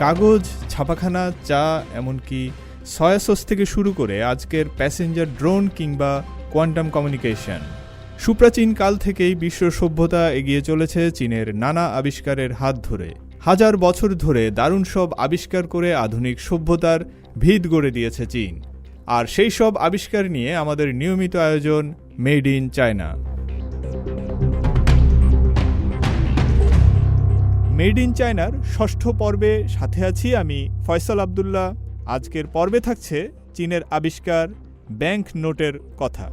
কাগজ, ছাপাখানা, চা, এমনকি সয়া সস থেকে শুরু করে আজকের প্যাসেঞ্জার ড্রোন কিংবা কোয়ান্টাম কমিউনিকেশন। সুপ্রাচীন কাল থেকেই বিশ্ব সভ্যতা এগিয়ে চলেছে চীনের নানা আবিষ্কারের হাত ধরে। হাজার বছর ধরে দারুণ সব আবিষ্কার করে আধুনিক সভ্যতার ভিত গড়ে দিয়েছে চীন। আর সেই সব আবিষ্কার নিয়ে আমাদের নিয়মিত আয়োজন made in China. Made in চায়নার ষষ্ঠ পর্বে সাথে আছি আমি ফয়সাল আবদুল্লাহ। আজকের পর্বে থাকছে চীনের আবিষ্কার ব্যাংক নোটের কথা।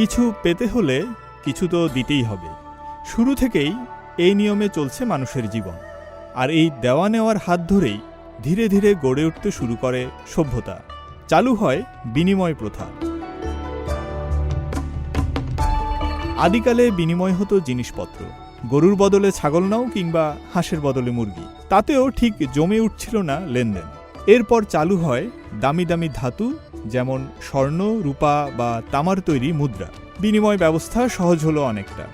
কিছু পেতে হলে কিছু তো দিতেই হবে। শুরু থেকেই এই নিয়মে চলছে মানুষের জীবন। আর এই দেওয়া নেওয়ার হাত ধরেই ধীরে ধীরে গড়ে উঠতে শুরু করে সভ্যতা। চালু হয় বিনিময় প্রথা। আদিকালে বিনিময় হতো জিনিসপত্র। গরুর বদলে ছাগল নাও কিংবা হাঁসের বদলে মুরগি। তাতেও ঠিক জমে উঠছিল না লেনদেন। এরপর চালু হয় দামি দামি ধাতু যেমন স্বর্ণ, রূপা বা তামার তৈরি মুদ্রা। বিনিময় ব্যবস্থা সহজ হলো অনেকটা।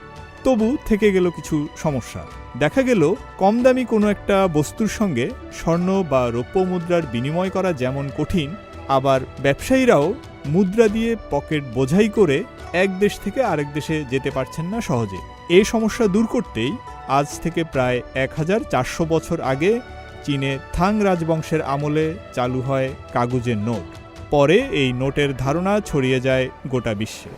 তবু থেকে গেল কিছু সমস্যা। দেখা গেল কম দামি কোনো একটা বস্তুর সঙ্গে স্বর্ণ বা রৌপ্য মুদ্রার বিনিময় করা যেমন কঠিন, আবার ব্যবসায়ীরাও মুদ্রা দিয়ে পকেট বোঝাই করে এক দেশ থেকে আরেক দেশে যেতে পারছেন না সহজে। এই সমস্যা দূর করতেই আজ থেকে প্রায় এক হাজার চারশো বছর আগে চীনে থাং রাজবংশের আমলে চালু হয় কাগজের নোট। পরে এই নোটের ধারণা ছড়িয়ে যায় গোটা বিশ্বে।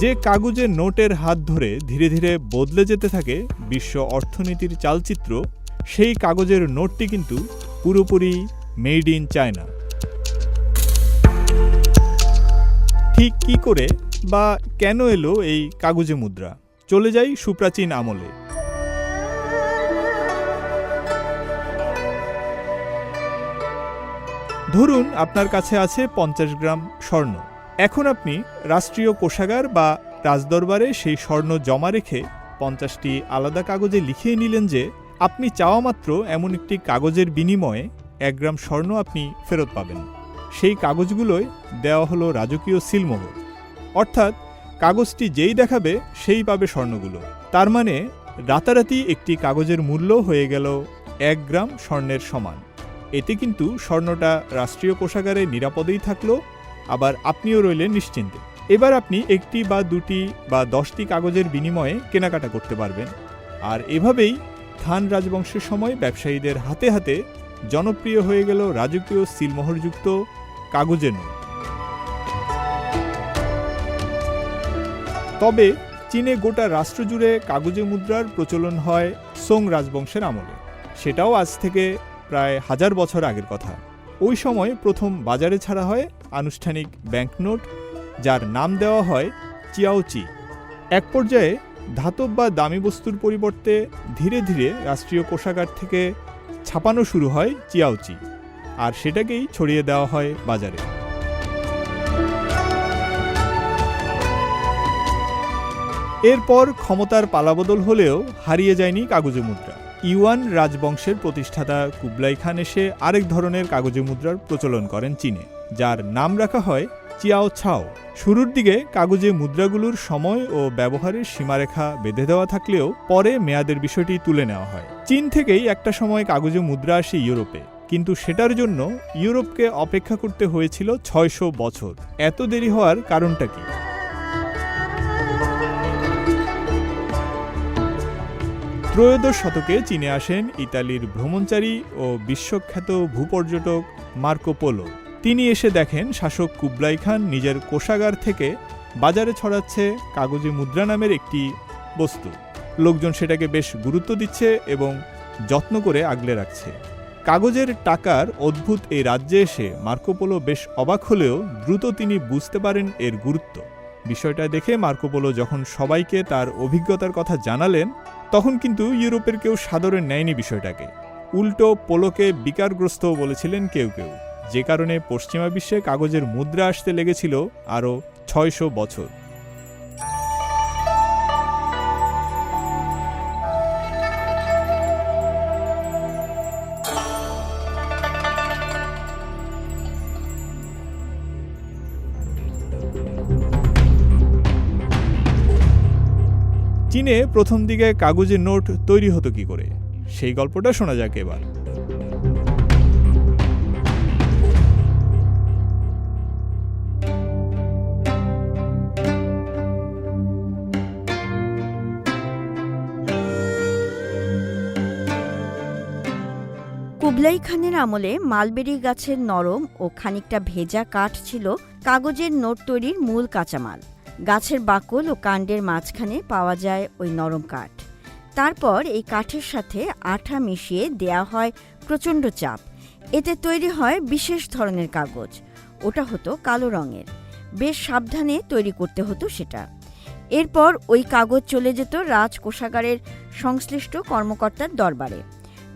যে কাগজে নোটের হাত ধরে ধীরে ধীরে বদলে যেতে থাকে বিশ্ব অর্থনীতির চালচিত্র, সেই কাগজের নোটটি কিন্তু পুরোপুরি মেড ইন চায়না। ঠিক কি করে বা কেন এলো এই কাগজে মুদ্রা? চলে যাই সুপ্রাচীন আমলে। ধরুন আপনার কাছে আছে পঞ্চাশ গ্রাম স্বর্ণ। এখন আপনি রাষ্ট্রীয় কোষাগার বা রাজদরবারে সেই স্বর্ণ জমা রেখে পঞ্চাশটি আলাদা কাগজে লিখিয়ে নিলেন যে আপনি চাওয়া মাত্র এমন একটি কাগজের বিনিময়ে এক গ্রাম স্বর্ণ আপনি ফেরত পাবেন। সেই কাগজগুলোয় দেওয়া হলো রাজকীয় সিলমোহর। অর্থাৎ কাগজটি যেই দেখাবে, সেই পাবে স্বর্ণগুলো। তার মানে রাতারাতি একটি কাগজের মূল্য হয়ে গেল এক গ্রাম স্বর্ণের সমান। এতে কিন্তু স্বর্ণটা রাষ্ট্রীয় কোষাগারে নিরাপদেই থাকল, আবার আপনিও রইলেন নিশ্চিন্তে। এবার আপনি একটি বা দুটি বা দশটি কাগজের বিনিময়ে কেনাকাটা করতে পারবেন। আর এভাবেই থান রাজবংশের সময় ব্যবসায়ীদের হাতে হাতে জনপ্রিয় হয়ে গেল রাজকীয় সিলমোহরযুক্ত কাগজের নোট তবে চীনে গোটা রাষ্ট্র জুড়ে কাগজে মুদ্রার প্রচলন হয় সোং রাজবংশের আমলে। সেটাও আজ থেকে প্রায় হাজার বছর আগের কথা। ওই সময় প্রথম বাজারে ছাড়া হয় আনুষ্ঠানিক ব্যাংকনোট যার নাম দেওয়া হয় চিয়াওচি। এক পর্যায়ে ধাতব বা দামি বস্তুর পরিবর্তে ধীরে ধীরে রাষ্ট্রীয় কোষাগার থেকে ছাপানো শুরু হয় চিয়াউচি, আর সেটাকেই ছড়িয়ে দেওয়া হয় বাজারে। এরপর ক্ষমতার পালাবদল হলেও হারিয়ে যায়নি কাগজে মুদ্রা। ইউয়ান রাজবংশের প্রতিষ্ঠাতা কুবলাই খান এসে আরেক ধরনের কাগজে মুদ্রার প্রচলন করেন চীনে, যার নাম রাখা হয় চিয়াও ছাও। শুরুর দিকে কাগজে মুদ্রাগুলোর সময় ও ব্যবহারের সীমারেখা বেঁধে দেওয়া থাকলেও পরে মেয়াদের বিষয়টি তুলে নেওয়া হয়। চীন থেকেই একটা সময় কাগজে মুদ্রা আসে ইউরোপে, কিন্তু সেটার জন্য ইউরোপকে অপেক্ষা করতে হয়েছিল ছয়শো বছর। এত দেরি হওয়ার কারণটা কি? ত্রয়োদশ শতকে চীনে আসেন ইতালির ভ্রমণচারী ও বিশ্বখ্যাত ভূপর্যটক মার্কো পোলো। তিনি এসে দেখেন শাসক কুবলাই খান নিজের কোষাগার থেকে বাজারে ছড়াচ্ছে কাগজে মুদ্রা নামের একটি বস্তু। লোকজন সেটাকে বেশ গুরুত্ব দিচ্ছে এবং যত্ন করে আগলে রাখছে। কাগজের টাকার অদ্ভুত এই রাজ্যে এসে মার্কোপোলো বেশ অবাক হলেও দ্রুত তিনি বুঝতে পারেন এর গুরুত্ব। বিষয়টা দেখে মার্কোপোলো যখন সবাইকে তার অভিজ্ঞতার কথা জানালেন, তখন কিন্তু ইউরোপের কেউ সাদরে নেয়নি বিষয়টাকে। উল্টো পোলোকে বিকারগ্রস্ত বলেছিলেন কেউ কেউ। যে কারণে পশ্চিমা বিশ্বে কাগজের মুদ্রা আসতে লেগেছিল আরও ছয়শো বছর। চীনে প্রথম দিকে কাগজের নোট তৈরি হতো কি করে? সেই গল্পটা শোনা যাক এবার। কুবলাই খানের আমলে মালবেরি গাছের নরম ও খানিকটা ভেজা কাঠ ছিল কাগজের নোট তৈরির মূল কাঁচামাল। গাছের বাকল ও কাণ্ডের মাঝখানে পাওয়া যায় ওই নরম কাঠ। তারপর এই কাঠের সাথে আঠা মিশিয়ে দেয়া হয় প্রচণ্ড চাপ। এতে তৈরি হয় বিশেষ ধরনের কাগজ। ওটা হতো কালো রঙের। বেশ সাবধানে তৈরি করতে হতো সেটা। এরপর ওই কাগজ চলে যেত রাজ কোষাগারের সংশ্লিষ্ট কর্মকর্তার দরবারে।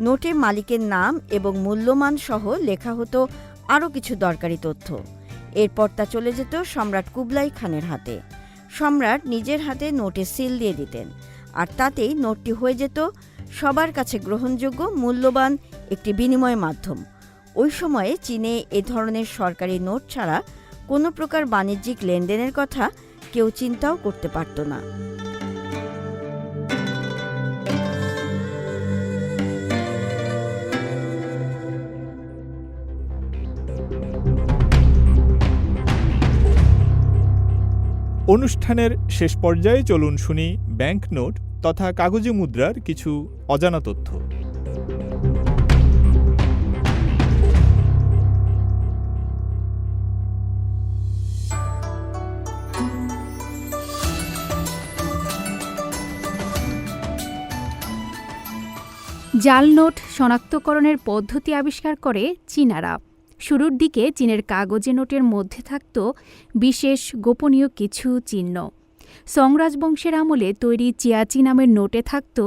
নোটে মালিকের নাম এবং মূল্যমান সহ লেখা হতো আরও কিছু দরকারি তথ্য। এরপর তা চলে যেত সম্রাট কুবলাই খানের হাতে। সম্রাট নিজের হাতে নোটে সিল দিয়ে দিতেন আর তাতেই নোটটি হয়ে যেত সবার কাছে গ্রহণযোগ্য, মূল্যবান একটি বিনিময় মাধ্যম। ওই সময়ে চীনে এ ধরনের সরকারি নোট ছাড়া কোনো প্রকার বাণিজ্যিক লেনদেনের কথা কেউ চিন্তাও করতে পারত না। অনুষ্ঠানের শেষ পর্যায়ে চলুন শুনি ব্যাংক নোট তথা কাগজে মুদ্রার কিছু অজানা তথ্য। জাল নোট শনাক্তকরণের পদ্ধতি আবিষ্কার করে চীনারা। শুরুর দিকে চীনের কাগজে নোটের মধ্যে থাকত বিশেষ গোপনীয় কিছু চিহ্ন। সং রাজবংশের আমলে তৈরি চিয়াচি নামের নোটে থাকত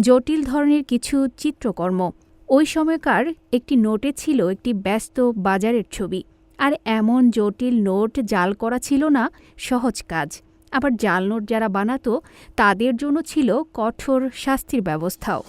জটিল ধরনের কিছু চিত্রকর্ম। ওই সময়কার একটি নোটে ছিল একটি ব্যস্ত বাজারের ছবি। আর এমন জটিল নোট জাল করা ছিল না, সহজ কাজ। আবার জাল নোট যারা বানাতো, তাদের জন্য ছিল কঠোর শাস্তির ব্যবস্থাও।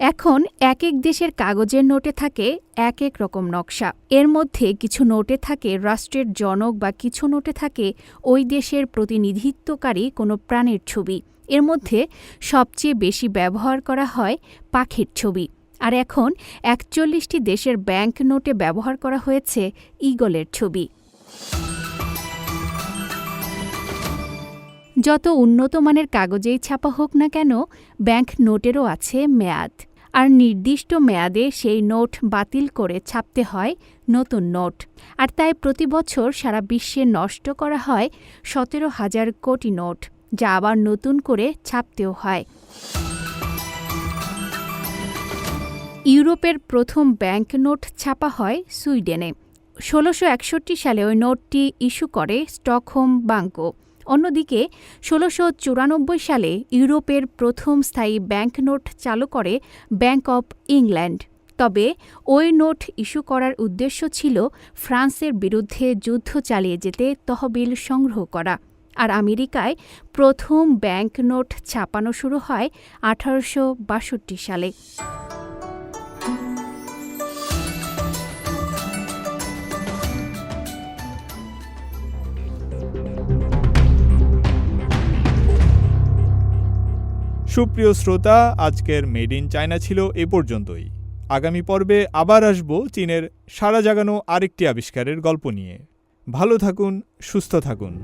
এখন এক এক দেশের কাগজের নোটে থাকে এক এক রকম নকশা। এর মধ্যে কিছু নোটে থাকে রাষ্ট্রের জনক বা কিছু নোটে থাকে ওই দেশের প্রতিনিধিত্বকারী কোনো প্রাণের ছবি। এর মধ্যে সবচেয়ে বেশি ব্যবহার করা হয় পাখির ছবি। আর এখন একচল্লিশটি দেশের ব্যাংক নোটে ব্যবহার করা হয়েছে ইগলের ছবি। যত উন্নত মানের কাগজেই ছাপা হোক না কেন, ব্যাংক নোটেরও আছে মেয়াদ। আর নির্দিষ্ট মেয়াদে সেই নোট বাতিল করে ছাপতে হয় নতুন নোট। আর তাই প্রতি বছর সারা বিশ্বে নষ্ট করা হয় সতেরো হাজার কোটি নোট, যা আবার নতুন করে ছাপতেও হয়। ইউরোপের প্রথম ব্যাংক নোট ছাপা হয় সুইডেনে। ষোলোশো সালে ওই নোটটি ইস্যু করে স্টকহোম বাঙ্কো। অন্যদিকে, ষোলোশো চুরানব্বই সালে ইউরোপের প্রথম স্থায়ী ব্যাংক নোট চালু করে ব্যাংক অব ইংল্যান্ড। তবে ওই নোট ইস্যু করার উদ্দেশ্য ছিল ফ্রান্সের বিরুদ্ধে যুদ্ধ চালিয়ে যেতে তহবিল সংগ্রহ করা। আর আমেরিকায় প্রথম ব্যাংক নোট ছাপানো শুরু হয় আঠারোশো বাষট্টি সালে। সুপ্রিয় শ্রোতা, আজকের মেড ইন চায়না ছিল এ পর্যন্তই। আগামী পর্বে আবার আসব চীনের সারা জাগানো আরেকটি আবিষ্কারের গল্প নিয়ে। ভালো থাকুন, সুস্থ থাকুন।